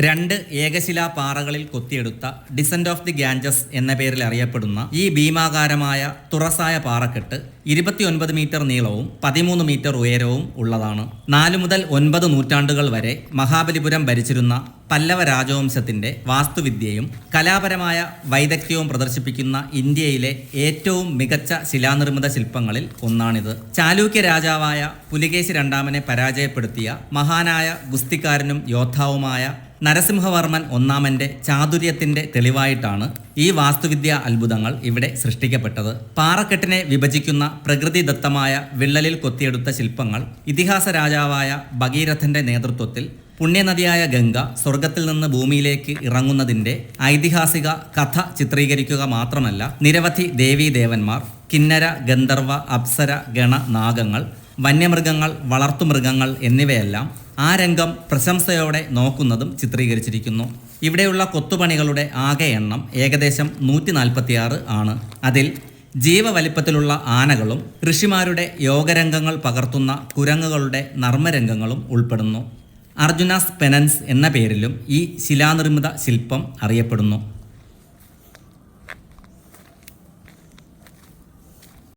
രണ്ട് ഏകശിലാ പാറകളിൽ കൊത്തിയെടുത്ത ഡിസെൻഡ് ഓഫ് ദി ഗാഞ്ചസ് എന്ന പേരിൽ അറിയപ്പെടുന്ന ഈ ഭീമാകാരമായ തുറസായ പാറക്കെട്ട് ഇരുപത്തിയൊൻപത് മീറ്റർ നീളവും പതിമൂന്ന് മീറ്റർ ഉയരവും ഉള്ളതാണ്. നാലു മുതൽ ഒൻപത് നൂറ്റാണ്ടുകൾ വരെ മഹാബലിപുരം ഭരിച്ചിരുന്ന പല്ലവ രാജവംശത്തിന്റെ വാസ്തുവിദ്യയും കലാപരമായ വൈദഗ്ധ്യവും പ്രദർശിപ്പിക്കുന്ന ഇന്ത്യയിലെ ഏറ്റവും മികച്ച ശിലാനിർമ്മിത ശില്പങ്ങളിൽ ഒന്നാണിത്. ചാലൂക്യ രാജാവായ പുലികേശി രണ്ടാമനെ പരാജയപ്പെടുത്തിയ മഹാനായ ഗുസ്തിക്കാരനും യോദ്ധാവുമായ നരസിംഹവർമ്മൻ ഒന്നാമന്റെ ചാതുര്യത്തിന്റെ തെളിവായിട്ടാണ് ഈ വാസ്തുവിദ്യാ അത്ഭുതങ്ങൾ ഇവിടെ സൃഷ്ടിക്കപ്പെട്ടത്. പാറക്കെട്ടിനെ വിഭജിക്കുന്ന പ്രകൃതിദത്തമായ വിള്ളലിൽ കൊത്തിയെടുത്ത ശില്പങ്ങൾ ഇതിഹാസ രാജാവായ ഭഗീരഥന്റെ നേതൃത്വത്തിൽ പുണ്യനദിയായ ഗംഗ സ്വർഗത്തിൽ നിന്ന് ഭൂമിയിലേക്ക് ഇറങ്ങുന്നതിന്റെ ഐതിഹാസിക കഥ ചിത്രീകരിക്കുക മാത്രമല്ല നിരവധി ദേവീദേവന്മാർ കിന്നര ഗന്ധർവ അപ്സര ഗണ നാഗങ്ങൾ വന്യമൃഗങ്ങൾ വളർത്തുമൃഗങ്ങൾ എന്നിവയെല്ലാം ആ രംഗം പ്രശംസയോടെ നോക്കുന്നതും ചിത്രീകരിച്ചിരിക്കുന്നു. ഇവിടെയുള്ള കൊത്തുപണികളുടെ ആകെ എണ്ണം ഏകദേശം നൂറ്റി നാൽപ്പത്തിയാറ് ആണ്. അതിൽ ജീവവലിപ്പത്തിലുള്ള ആനകളും ഋഷിമാരുടെ യോഗരംഗങ്ങൾ പകർത്തുന്ന കുരങ്ങുകളുടെ നർമ്മരംഗങ്ങളും ഉൾപ്പെടുന്നു. അർജുനാസ് പെനൻസ് എന്ന പേരിലും ഈ ശിലാനിർമ്മിത ശില്പം അറിയപ്പെടുന്നു.